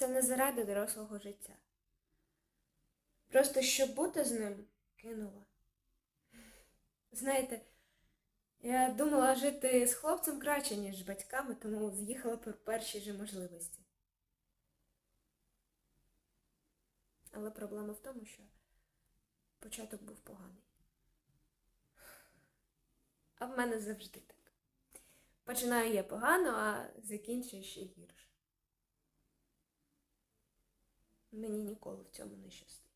Це не заради дорослого життя. Просто щоб бути з ним, кинула. Знаєте, я думала жити з хлопцем краще, ніж з батьками, тому з'їхала при першій же можливості. Але проблема в тому, що початок був поганий. А в мене завжди так. Починаю я погано, а закінчую ще гірше. Мені ніколи в цьому не щастить.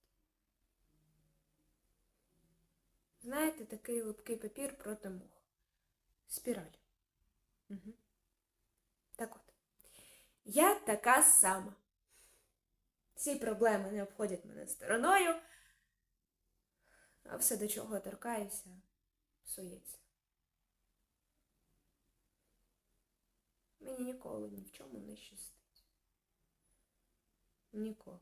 Знаєте, такий липкий папір проти мух. Спіраль. Угу. Так от. Я така сама. Всі проблеми не обходять мене стороною, а все, до чого торкаюся, псується. Мені ніколи ні в чому не щастить. Ніколи.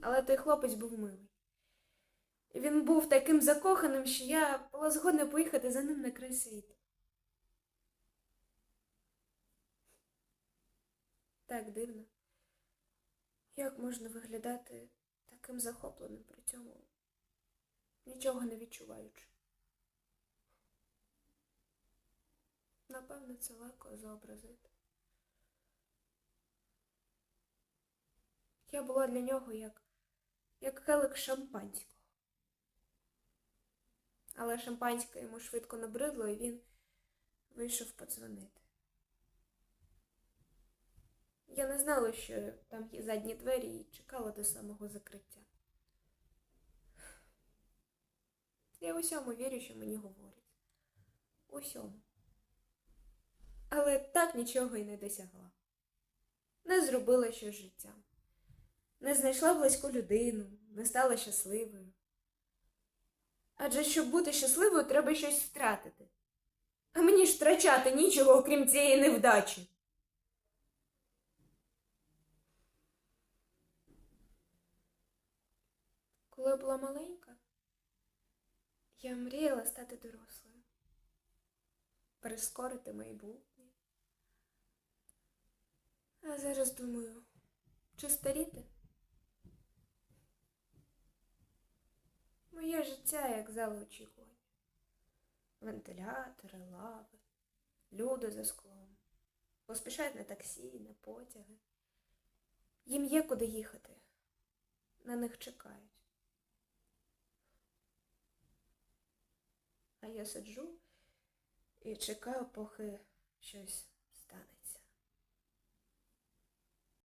Але той хлопець був милий. І Він був таким закоханим, що я була згодна поїхати за ним на край світу. Так дивно. Як можна виглядати таким захопленим при цьому, нічого не відчуваючи? Напевно, це легко зобразити. Я була для нього як, як келик шампанського. Але шампанське йому швидко набридло, і він вийшов подзвонити. Я не знала, що там є задні двері, і чекала до самого закриття. Я усьому вірю, що мені говорять. Усьому. Але так нічого й не досягла. Не зробила щось з життям. Не знайшла близьку людину, не стала щасливою. Адже щоб бути щасливою, треба щось втратити. А мені ж втрачати нічого, окрім цієї невдачі. Коли я була маленька, я мріяла стати дорослою, перескорити майбутнє. А зараз думаю, чи старіти? Моє життя як зала очікування. Вентилятори, лави, люди за склом. Поспішають на таксі, на потяги. Їм є куди їхати. На них чекають. А я сиджу і чекаю, поки щось.